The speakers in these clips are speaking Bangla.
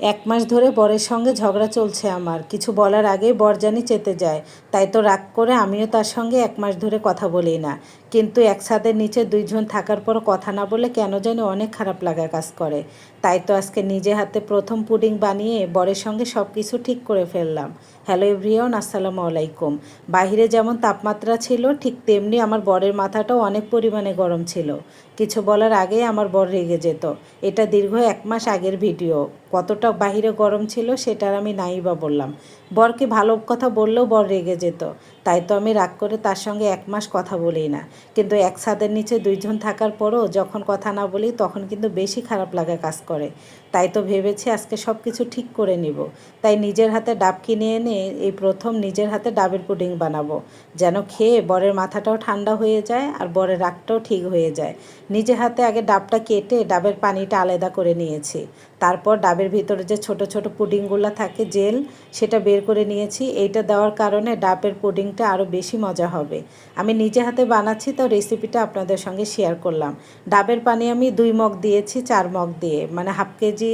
এক মাস ধরে বরের সঙ্গে ঝগড়া চলছে আমার। কিছু বলার আগেই বর জানি চেতে যায়। তাই তো রাগ করে আমিও তার সঙ্গে এক মাস ধরে কথা বলি না। কিন্তু একসাথে নিচে দুইজন থাকার পর কথা না বলে কেন জানি অনেক খারাপ লাগা কাজ করে। তাই তো আজকে নিজে হাতে প্রথম পুডিং বানিয়ে বরের সঙ্গে সব কিছু ঠিক করে ফেললাম। হ্যালো এভরিওন আসসালামু আলাইকুম। বাহিরে যেমন তাপমাত্রা ছিল, ঠিক তেমনি আমার বরের মাথাটাও অনেক পরিমাণে গরম ছিল। কিছু বলার আগেই আমার বর রেগে যেত। এটা দীর্ঘ এক মাস আগের ভিডিও। কতটা বাহিরে গরম ছিল সেটার আমি নাই বা বললাম। বরকে ভালো কথা বললেও বর রেগে যেত। তাই তো আমি রাগ করে তার সঙ্গে এক মাস কথা বলি না। কিন্তু এক ছাদের নিচে দুইজন থাকার পরও যখন কথা না বলি তখন কিন্তু বেশি খারাপ লাগা কাজ করে। তাই তো ভেবেছি আজকে সব কিছু ঠিক করে নিব। তাই নিজের হাতে ডাব কিনে এনে এই প্রথম নিজের হাতে ডাবের পুডিং বানাবো। যেন খেয়ে বরের মাথাটাও ঠান্ডা হয়ে যায় আর বরের রাগটাও ঠিক হয়ে যায়। নিজের হাতে আগে ডাবটা কেটে ডাবের পানিটা আলাদা করে নিয়েছি। তারপর ডাবের ভিতরে যে ছোট ছোট পুডিংগুলো থাকে জেল, সেটা বের করে নিয়েছি। এইটা দেওয়ার কারণে ডাবের পুডিংটা আরও বেশি মজা হবে। আমি নিজে হাতে বানাচ্ছি, তো রেসিপিটা আপনাদের সঙ্গে শেয়ার করলাম। ডাবের পানি আমি দুই মগ দিয়েছি, চার মগ দিয়ে। মানে হাফ কেজি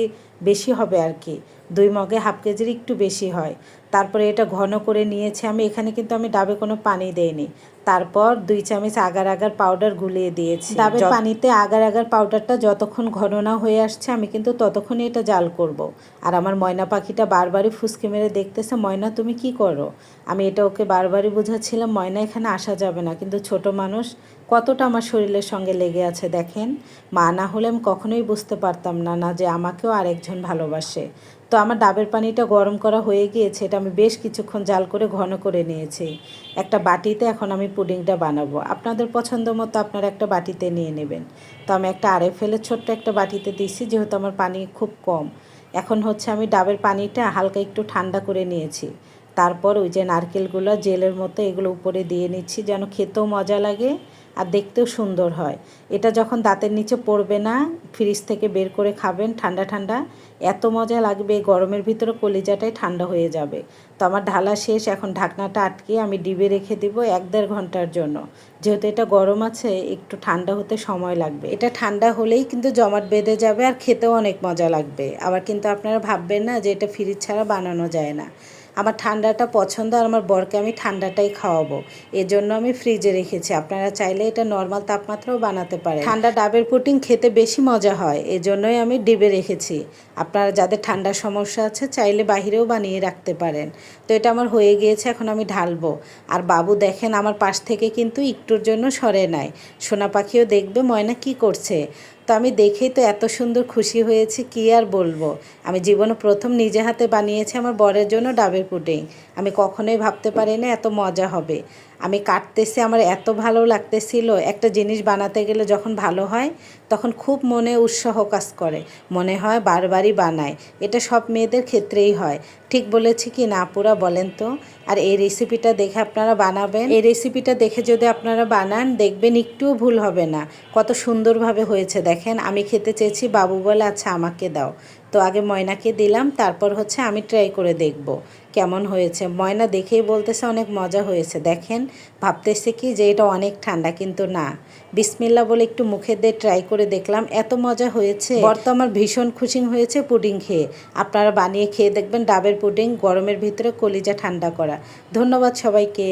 বেশি হবে আর কি। দুই মগে হাফ কেজির একটু বেশি হয়। তারপরে এটা ঘন করে নিয়েছি আমি এখানে কিন্তু আমি ডাবে কোনো পানি দেইনি। তারপর দুই চামচ আগার আগার পাউডার গুলিয়ে দিয়েছি। ডাবের পানিতে আগার আগার পাউডারটা যতক্ষণ ঘন না হয়ে আসছে আমি কিন্তু ততক্ষণই এটা জাল করব। আর আমার ময়না পাখিটা বারবারই ফুসকে মেরে দেখতেছে ময়না তুমি কি করো? আমি এটা ওকে বারবারই বোঝাচ্ছিলাম ময়না এখানে আসা যাবে না। কিন্তু ছোট মানুষ কতটা আমার শরীরের সঙ্গে লেগে আছে দেখেন? মা না হলে আমি কখনোই বুঝতে পারতাম না না যে আমাকেও আরেকজন ভালোবাসে। তো আমার ডাবের পানিটা গরম করা হয়ে গিয়েছে, এটা আমি বেশ কিছুক্ষণ জাল করে ঘন করে নিয়েছি। একটা বাটিতে এখন আমি পুডিংটা বানাবো। আপনাদের পছন্দ মতো আপনারা একটা বাটিতে নিয়ে নেবেন। তো আমি একটা আড়ে ফেলে ছোট্ট একটা বাটিতে দিছি যেহেতু আমার পানি খুব কম। এখন হচ্ছে আমি ডাবের পানিটা হালকা একটু ঠান্ডা করে নিয়েছি। তারপর ওই যে নারকেলগুলো জেলের মতো এগুলো উপরে দিয়ে নিচ্ছি, যেন খেতেও মজা লাগে আর দেখতেও সুন্দর হয়। এটা যখন দাঁতের নিচে পড়বে না, ফ্রিজ থেকে বের করে খাবেন ঠান্ডা ঠান্ডা, এত মজা লাগবে গরমের ভিতরে কলিজাটাই ঠান্ডা হয়ে যাবে। তো আমার ঢালা শেষ, এখন ঢাকনাটা আটকে আমি ডিবে রেখে দিব এক দেড় ঘণ্টার জন্য। যেহেতু এটা গরম আছে, একটু ঠান্ডা হতে সময় লাগবে। এটা ঠান্ডা হলেই কিন্তু জমাট বেঁধে যাবে আর খেতেও অনেক মজা লাগবে। আবার কিন্তু আপনারা ভাববেন না যে এটা ফ্রিজ ছাড়া বানানো যায় না। আমার ঠান্ডাটা পছন্দ আর আমার বরকে আমি ঠান্ডাটাই খাওয়াবো। এজন্য আমি ফ্রিজে রেখেছি। আপনারা চাইলে এটা নর্মাল তাপমাত্রাও বানাতে পারেন। ঠান্ডা ডাবের পুটিং খেতে বেশি মজা হয়, এজন্যই আমি ডিবে রেখেছি। আপনারা যাদের ঠান্ডার সমস্যা আছে, চাইলে বাহিরেও বানিয়ে রাখতে পারেন। তো এটা আমার হয়ে গিয়েছে, এখন আমি ঢালবো। আর বাবু দেখেন আমার পাশ থেকে কিন্তু একটুর জন্য সরে নেয় সোনা পাখিও দেখবে ময়না কি করছে। তো আমি দেখেই তো এত সুন্দর খুশি হয়েছি, কি আর বলব? আমি জীবনে প্রথম নিজে হাতে বানিয়েছি আমার বরের জন্য ডাবের পুডিং। আমি কখনোই ভাবতে পারি না এত মজা হবে। আমি কাটতেছি, আমার এত ভালো লাগতেছিল। একটা জিনিস বানাতে গেলে যখন ভালো হয়, তখন খুব মনে উৎসাহ কাজ করে। মনে হয় বারবারই বানায়। এটা সব মেয়েদের ক্ষেত্রেই হয়। ঠিক বলেছি কি না পুরা বলেন তো? আর এই রেসিপিটা দেখে আপনারা বানাবেন? এই রেসিপিটা দেখে যদি আপনারা বানান, দেখবেন একটুও ভুল হবে না। কত সুন্দরভাবে হয়েছে, দেখেন। আমি খেতে চেয়েছি, বাবু বলে আচ্ছা আমাকে দাও। তো আগে ময়নাকে দিলাম, তারপর হচ্ছে আমি ট্রাই করে দেখব কেমন হয়েছে। ময়না দেখেই বলতেছে অনেক মজা হয়েছে, দেখেন। ভাবতেছে কি যে এটা অনেক ঠান্ডা, কিন্তু না। বিসমিল্লা বলে একটু মুখে দিয়ে ট্রাই করে দেখলাম, এত মজা হয়েছে। বর তো আমার ভীষণ খুশি হয়েছে পুডিং খেয়ে। আপনারা বানিয়ে খেয়ে দেখবেন ডাবের পুডিং, গরমের ভিতরে কলিজা ঠান্ডা করা। ধন্যবাদ সবাইকে।